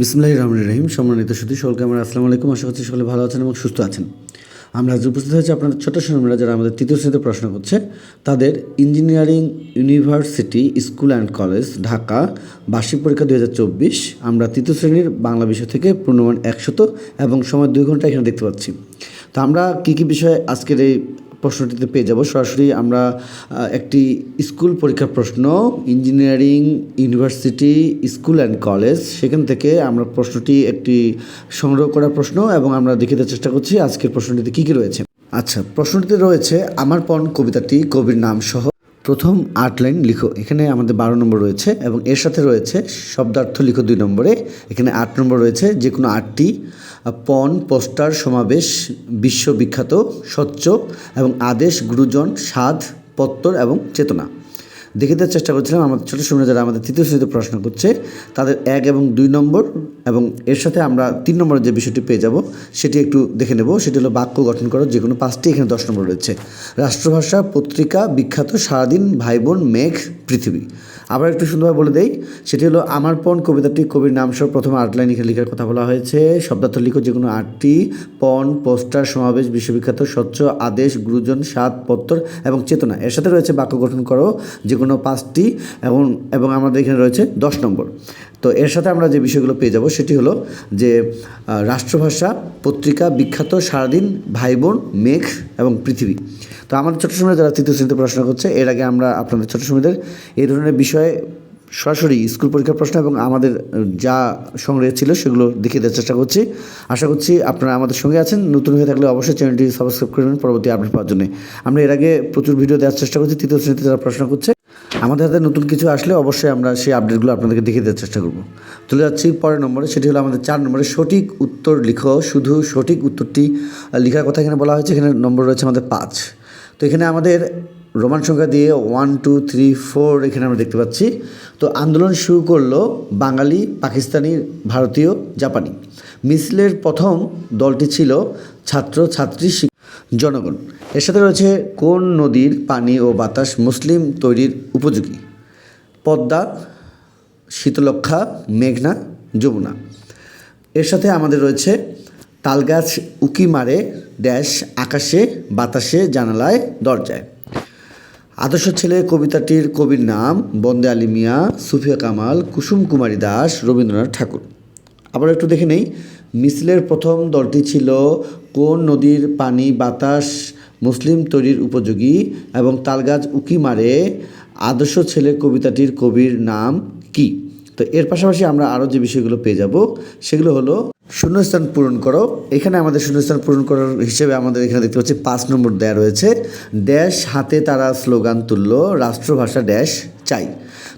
বিসমুল্লাহ রহমান রহিম। সম্মানিত সুদী সকলকে আমার আসসালামু আলাইকুম। আশা করছি সকলে ভালো আছেন এবং সুস্থ আছেন। আমরা আজ উপস্থিত হয়েছি আপনাদের ছোট সোনামীরা যারা আমাদের তৃতীয় শ্রেণীতে প্রশ্ন করছে। তাদের engineering university school and college, Dhaka, বার্ষিক পরীক্ষা দু হাজার চব্বিশ। আমরা তৃতীয় শ্রেণির বাংলা বিষয় থেকে পূর্ণমান একশত এবং সময় দুই ঘণ্টা এখানে দেখতে পাচ্ছি। তো আমরা কী কী বিষয়ে আজকের এই প্রশ্নটিতে পেয়ে যাব। সরাসরি আমরা একটি স্কুল পরীক্ষার প্রশ্ন, engineering university school and college. সেখান থেকে আমরা প্রশ্নটি একটি সংগ্রহ করা প্রশ্ন এবং আমরা দেখে দেওয়ার চেষ্টা করছি আজকের প্রশ্নটিতে কী কী রয়েছে। আচ্ছা প্রশ্নটিতে রয়েছে, আমার পণ কবিতাটি কবির নাম সহ প্রথম আট লাইন লিখো। এখানে আমাদের বারো নম্বর রয়েছে এবং এর সাথে রয়েছে শব্দার্থ লিখো দুই নম্বরে। এখানে আট নম্বর রয়েছে যে কোনো আটটি, পণ, পোস্টার, সমাবেশ বিশ্ববিখ্যাত স্বচ্ছ এবং আদেশ, গুরুজন, সাধ পত্তর এবং চেতনা। দেখে দেওয়ার চেষ্টা করছিলাম। আমাদের ছোটো সময় যারা আমাদের তৃতীয় শ্রেণীতে পড়াশোনা করছে, তাদের এক এবং দুই নম্বর এবং এর সাথে আমরা তিন নম্বরের যে বিষয়টি পেয়ে যাব, সেটি একটু দেখে নেব। সেটি হলো বাক্য গঠন করো যে কোনো পাঁচটি, এখানে দশ নম্বর রয়েছে। রাষ্ট্রভাষা, পত্রিকা, বিখ্যাত, সারাদিন ভাই বোন মেঘ, পৃথিবী। আবার একটু সুন্দরভাবে বলে দেই, সেটি হলো আমার পণ কবিতাটি, কবির নাম সহ প্রথমে আট লাইন এখানে লেখার কথা বলা হয়েছে। শব্দার্থ লিখো যে কোনো আটটি, পণ, পোস্টার, সমাবেশ, বিশ্ববিখ্যাত, স্বচ্ছ, আদেশ, গুরুজন, সাত, পত্তর এবং চেতনা। এর সাথে রয়েছে বাক্য গঠন করো, যে কোনো পাঁচটি এবং এবং আমাদের এখানে রয়েছে দশ নম্বর। তো এর সাথে আমরা যে বিষয়গুলো পেয়ে যাব সেটি হলো যে রাষ্ট্রভাষা, পত্রিকা, বিখ্যাত, সারাদিন ভাই বোন মেঘ এবং পৃথিবী। তো আমাদের ছোটো সময় যারা তৃতীয় শ্রেণীতে পড়াশোনা করছে, এর আগে আমরা আপনাদের ছোটো সময়দের এই ধরনের বিষয়ে সরাসরি স্কুল পরীক্ষার প্রশ্ন এবং আমাদের যা সংগ্রহ ছিল সেগুলো দেখিয়ে দেওয়ার চেষ্টা করছি। আশা করছি আপনারা আমাদের সঙ্গে আছেন। নতুন হয়ে থাকলে অবশ্যই চ্যানেলটি সাবস্ক্রাইব করবেন পরবর্তী আপডেট পাওয়ার জন্য। আমরা এর আগে প্রচুর ভিডিও দেওয়ার চেষ্টা করছি। তৃতীয় শ্রেণীতে যারা প্রশ্ন করছে আমাদের হাতে নতুন কিছু আসলে অবশ্যই আমরা সেই আপডেটগুলো আপনাদেরকে দেখিয়ে দেওয়ার চেষ্টা করব। চলে যাচ্ছি পরের নম্বরে, সেটি হলো আমাদের চার নম্বরে, সঠিক উত্তর লিখো। শুধু সঠিক উত্তরটি লেখার কথা এখানে বলা হয়েছে, এখানে নম্বর রয়েছে আমাদের পাঁচ। তো এখানে আমাদের রোমান সংখ্যা দিয়ে ওয়ান টু থ্রি ফোর এখানে আমরা দেখতে পাচ্ছি। তো আন্দোলন শুরু করল বাঙালি, পাকিস্তানি, ভারতীয়, জাপানি। মিছিলের প্রথম দলটি ছিল ছাত্র ছাত্রী জনগণ। এর সাথে রয়েছে কোন নদীর পানি ও বাতাস মুসলিম তৈরির উপযোগী? পদ্মা শীতলক্ষা মেঘনা, যমুনা। এর সাথে আমাদের রয়েছে তালগাছ উকি মারে, ড্যাশ আকাশে, বাতাসে, জানালায়, দরজায়। আদর্শ ছেলে কবিতাটির কবির নাম বন্দে আলী মিয়া, সুফিয়া কামাল, কুসুম কুমারী দাস, রবীন্দ্রনাথ ঠাকুর। আবার একটু দেখে নেই, মিছিলের প্রথম দলটি ছিল কোন নদীর পানি বাতাস মুসলিম তৈরির উপযোগী এবং তালগাছ উকি মারে? আদর্শ ছেলে কবিতাটির কবির নাম কি? তো এর পাশাপাশি আমরা আরও যে বিষয়গুলো পেয়ে যাব, সেগুলো হলো শূন্যস্থান পূরণ করো। এখানে আমাদের শূন্যস্থান পূরণ করার হিসেবে আমাদের এখানে দেখতে পাচ্ছি পাঁচ নম্বর দেয়া রয়েছে, ড্যাশ হাতে তারা স্লোগান তুললো, রাষ্ট্রভাষা ড্যাশ চাই।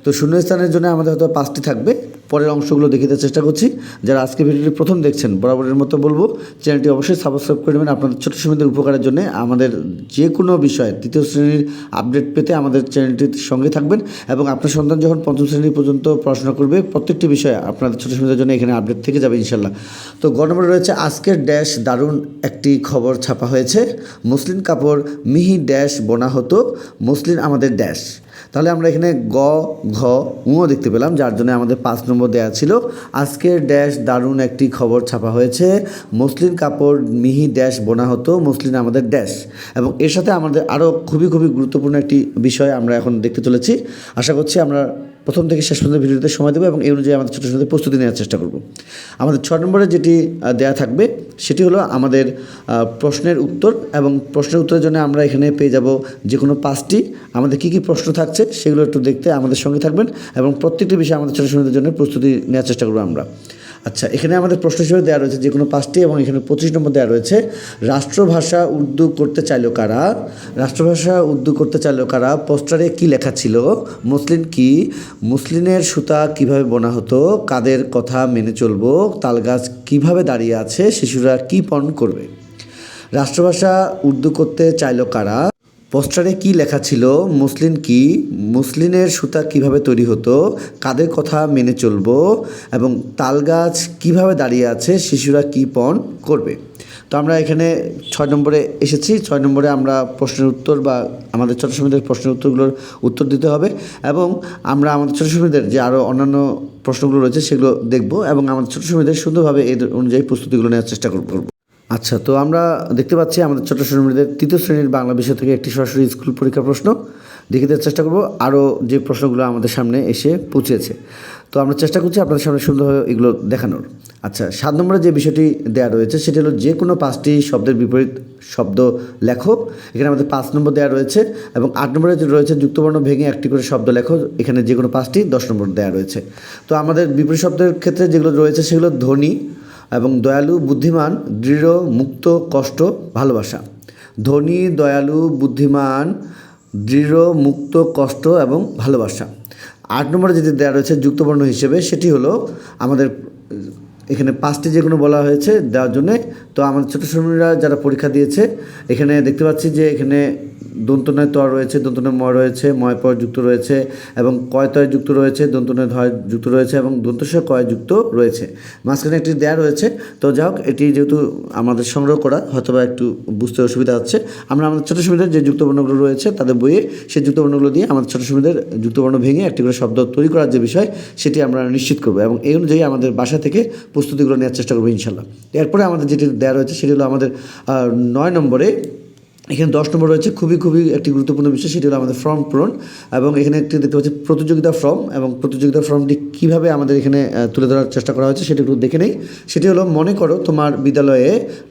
তো শূন্যস্থানের জন্য আমাদের হয়তো পাঁচটি থাকবে। পরের অংশগুলো দেখিতে চেষ্টা করছি। যারা আজকে ভিডিওটি প্রথম দেখছেন, বরাবরের মতো বলব, চ্যানেলটি অবশ্যই সাবস্ক্রাইব করে নেবেন। আপনাদের ছোটো সময়দের উপকারের জন্য আমাদের যে কোনো বিষয়ে তৃতীয় শ্রেণির আপডেট পেতে আমাদের চ্যানেলটির সঙ্গে থাকবেন এবং আপনার সন্তান যখন পঞ্চম শ্রেণি পর্যন্ত পড়াশোনা করবে, প্রত্যেকটি বিষয়ে আপনাদের ছোটো সময়দের জন্য এখানে আপডেট থেকে যাবে ইনশাল্লাহ তো গণমনে রয়েছে আজকের ড্যাশ দারুণ একটি খবর ছাপা হয়েছে। মুসলিম কাপড় মিহি ড্যাশ বোনা হতো মুসলিম আমাদের ড্যাশ তাহলে আমরা এখানে গ, ঘ উঁ দেখতে পেলাম, যার জন্য আমাদের পাঁচ নম্বর দেওয়া ছিল। আজকের ড্যাশ দারুণ একটি খবর ছাপা হয়েছে। মুসলিম কাপড় মিহি ড্যাশ বোনা হতো মুসলিম আমাদের ড্যাশ এবং এর সাথে আমাদের আরও খুবই খুবই গুরুত্বপূর্ণ একটি বিষয় আমরা এখন দেখতে চলেছি। আশা করছি আমরা প্রথম থেকে শেষ পর্যন্ত ভিডিওতে সময় দেবো এবং এই অনুযায়ী আমাদের ছোটো ছোটো প্রস্তুতি নেওয়ার চেষ্টা করব। আমাদের ছ নম্বরে যেটি দেয়া থাকবে সেটি হলো আমাদের প্রশ্নের উত্তর এবং প্রশ্নের উত্তরের জন্য আমরা এখানে পেয়ে যাব যে কোনো পাঁচটি। আমাদের কী কী প্রশ্ন থাকছে সেগুলো একটু দেখতে আমাদের সঙ্গে থাকবেন এবং প্রত্যেকটি বিষয়ে আমাদের ছোটো ছোটোদের জন্য প্রস্তুতি নেওয়ার চেষ্টা করব আমরা। আচ্ছা এখানে আমাদের প্রশ্ন হিসেবে দেওয়া রয়েছে যে কোনো পাঁচটি এবং এখানে পঁচিশ নম্বর দেওয়া রয়েছে, রাষ্ট্রভাষা উর্দু করতে চাইলো কারা? রাষ্ট্রভাষা উর্দু করতে চাইলো কারা? পোস্টারে কি লেখা ছিল? মুসলিম কি? মুসলিমের সুতা কীভাবে বোনা হতো? কাদের কথা মেনে চলবো? তালগাছ কীভাবে দাঁড়িয়ে আছে? শিশুরা কি পণ করবে? রাষ্ট্রভাষা উর্দু করতে চাইলো কারা? পোস্টারে কি লেখা ছিল? মুসলিম কি? মুসলিমের সুতা কীভাবে তৈরি হতো? কাদের কথা মেনে চলবো? এবং তালগাছ কীভাবে দাঁড়িয়ে আছে? শিশুরা কি পণ করবে? তো তো আমরা এখানে ছয় নম্বরে এসেছি। ছয় নম্বরে আমরা প্রশ্নের উত্তর বা আমাদের ছোটো সমিতির প্রশ্নের উত্তরগুলোর উত্তর দিতে হবে এবং আমরা আমাদের ছোটো সমিতির যে আরও অন্যান্য প্রশ্নগুলো রয়েছে সেগুলো দেখব এবং আমাদের ছোটো সমিতির সুন্দরভাবে এর অনুযায়ী প্রস্তুতিগুলো নেওয়ার চেষ্টা করব। আচ্ছা তো আমরা দেখতে পাচ্ছি আমাদের ছোটো সমিতিদের তৃতীয় শ্রেণির বাংলা বিষয় থেকে একটি সরাসরি স্কুল পরীক্ষা প্রশ্ন। দেখে দেওয়ার চেষ্টা করব। আরও যে প্রশ্নগুলো আমাদের সামনে এসে পৌঁছেছে। তো আমরা চেষ্টা করছি আপনাদের সামনে সুন্দরভাবে এগুলো দেখানোর। আচ্ছা সাত নম্বরে যে বিষয়টি দেওয়া রয়েছে সেটি হলো যে কোনো পাঁচটি শব্দের বিপরীত শব্দ লেখো। এখানে আমাদের পাঁচ নম্বর দেওয়া রয়েছে এবং আট নম্বরে যে রয়েছে যুক্তবর্ণ ভেঙে একটি করে শব্দ লেখো, এখানে যে কোনো পাঁচটি দশ নম্বর দেওয়া রয়েছে। তো আমাদের বিপরীত শব্দের ক্ষেত্রে যেগুলো রয়েছে সেগুলো ধনী এবং দয়ালু, বুদ্ধিমান, দৃঢ়, মুক্ত, কষ্ট, ভালোবাসা। ধনী, দয়ালু, বুদ্ধিমান, দৃঢ়, মুক্ত, কষ্ট এবং ভালোবাসা। আট নম্বরে যেটি দেওয়া রয়েছে যুক্তবর্ণ হিসেবে, সেটি হলো আমাদের এখানে পাঁচটি যেগুলো বলা হয়েছে দেওয়ার জন্যে। তো আমাদের ছোটো শ্রমিকরা যারা পরীক্ষা দিয়েছে, এখানে দেখতে পাচ্ছি যে এখানে দন্তনয় তর রয়েছে দন্তনয় ময় রয়েছে, ময় পর যুক্ত রয়েছে এবং কয় তয় যুক্ত রয়েছে দন্তনয় ধয় যুক্ত রয়েছে এবং দন্তস্বয় কয় যুক্ত রয়েছে। মাঝখানে একটি দেয়া রয়েছে। তো যাই হোক, এটি যেহেতু আমাদের সংগ্রহ করা, হয়তোবা একটু বুঝতে অসুবিধা হচ্ছে। আমরা আমাদের ছোটো সুবিধার যে যুক্তবর্ণগুলো রয়েছে, তাদের বইয়ে সেই যুক্তবর্ণগুলো দিয়ে আমাদের ছোটো সুবিধার যুক্তবর্ণ ভেঙে একটি করে শব্দ তৈরি করার যে বিষয়, সেটি আমরা নিশ্চিত করব এবং এই অনুযায়ী আমাদের বাসা থেকে প্রস্তুতিগুলো নেওয়ার চেষ্টা করব ইনশাল্লাহ। এরপরে আমাদের যেটি দেওয়া রয়েছে সেটি হলো আমাদের নয় নম্বরে এখানে দশ নম্বর রয়েছে খুবই খুবই একটি গুরুত্বপূর্ণ বিষয়, সেটি হলো আমাদের ফর্ম পূরণ এবং এখানে একটি দেখতে পাচ্ছি প্রতিযোগিতা ফর্ম এবং প্রতিযোগিতা ফর্মটি কীভাবে আমাদের এখানে তুলে ধরার চেষ্টা করা হয়েছে সেটি একটু দেখে নেই। সেটি হলো, মনে করো তোমার বিদ্যালয়ে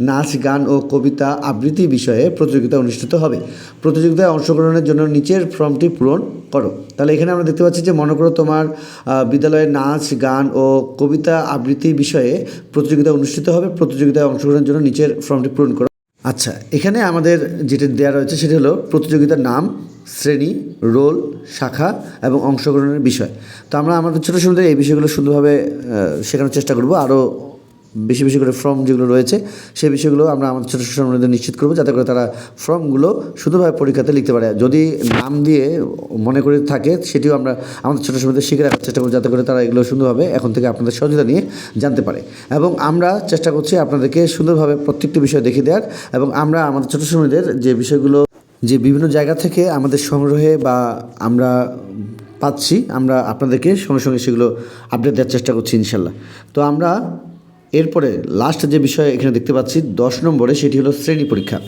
নাচ, গান ও কবিতা আবৃত্তি বিষয়ে প্রতিযোগিতা অনুষ্ঠিত হবে। প্রতিযোগিতায় অংশগ্রহণের জন্য নিচের ফর্মটি পূরণ করো। তাহলে এখানে আমরা দেখতে পাচ্ছি যে, মনে করো তোমার বিদ্যালয়ে নাচ, গান ও কবিতা আবৃত্তি বিষয়ে প্রতিযোগিতা অনুষ্ঠিত হবে, প্রতিযোগিতায় অংশগ্রহণের জন্য নিচের ফর্মটি পূরণ করো। আচ্ছা এখানে আমাদের যেটি দেওয়া রয়েছে সেটি হলো প্রতিযোগিতার নাম, শ্রেণি, রোল, শাখা এবং অংশগ্রহণের বিষয়। তো আমরা আমাদের ছোটো সুন্দর এই বিষয়গুলো সুন্দরভাবে শেখানোর চেষ্টা করব। আরও বেশি বেশি করে ফর্ম যেগুলো রয়েছে, সেই বিষয়গুলো আমরা আমাদের ছোটো ছোটো নিশ্চিত করব, যাতে করে তারা ফর্মগুলো শুধুভাবে পরীক্ষাতে লিখতে পারে। যদি নাম দিয়ে মনে করে থাকে, সেটিও আমরা আমাদের ছোটো সময়দের শিখে রাখার চেষ্টা করব, যাতে করে তারা এগুলো সুন্দরভাবে এখন থেকে আপনাদের সহযোগিতা নিয়ে জানতে পারে। এবং আমরা চেষ্টা করছি আপনাদেরকে সুন্দরভাবে প্রত্যেকটি বিষয় দেখিয়ে দেওয়ার, এবং আমরা আমাদের ছোটো সময়দের যে বিষয়গুলো, যে বিভিন্ন জায়গা থেকে আমাদের সংগ্রহে বা আমরা পাচ্ছি, আমরা আপনাদেরকে সঙ্গে সঙ্গে সেগুলো আপডেট দেওয়ার চেষ্টা করছি ইনশাল্লাহ। তো আমরা এরপরে লাস্ট যে বিষয় এখানে দেখতে পাচ্ছি দশ নম্বরে সেটি হলো শ্রেণি পরীক্ষা।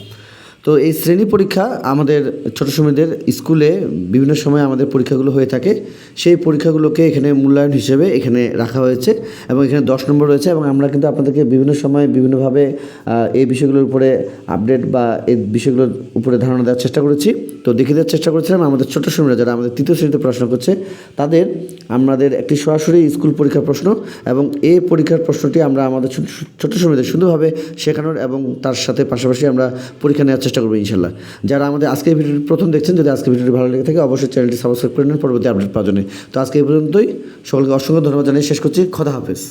তো এই শ্রেণি পরীক্ষা আমাদের ছোট সময়দের স্কুলে বিভিন্ন সময় আমাদের পরীক্ষাগুলো হয়ে থাকে। সেই পরীক্ষাগুলোকে এখানে মূল্যায়ন হিসেবে এখানে রাখা হয়েছে এবং এখানে দশ নম্বর রয়েছে এবং আমরা কিন্তু আপনাদেরকে বিভিন্ন সময় বিভিন্নভাবে এই বিষয়গুলোর উপরে আপডেট বা এই বিষয়গুলোর উপরে ধারণা দেওয়ার চেষ্টা করেছি। তো দেখে দেওয়ার চেষ্টা করেছিলাম আমাদের ছোট সময়রা যারা আমাদের তৃতীয় শ্রেণীতে পড়াশোনা করছে, তাদের আমাদের একটি সরাসরি স্কুল পরীক্ষার প্রশ্ন এবং এই পরীক্ষার প্রশ্নটি আমরা আমাদের ছোট ছোটো সময়দের সুন্দরভাবে শেখানোর এবং তার সাথে পাশাপাশি আমরা পরীক্ষা নেওয়ার চেষ্টা করব ইনশাল্লাহ। যারা আমাদের আজকে ভিডিওটি প্রথম দেখছেন, যদি আজকে ভিডিওটি ভালো লেগে থাকে, অবশ্যই চ্যানেলটি সাবস্ক্রাইব করে নেন। পরবর্তী আপডেট পাওয়ার জন্য। তো আজকে এই পর্যন্তই। সকলকে অসংখ্য ধন্যবাদ জানিয়ে শেষ করছি। খোদা হাফেজ।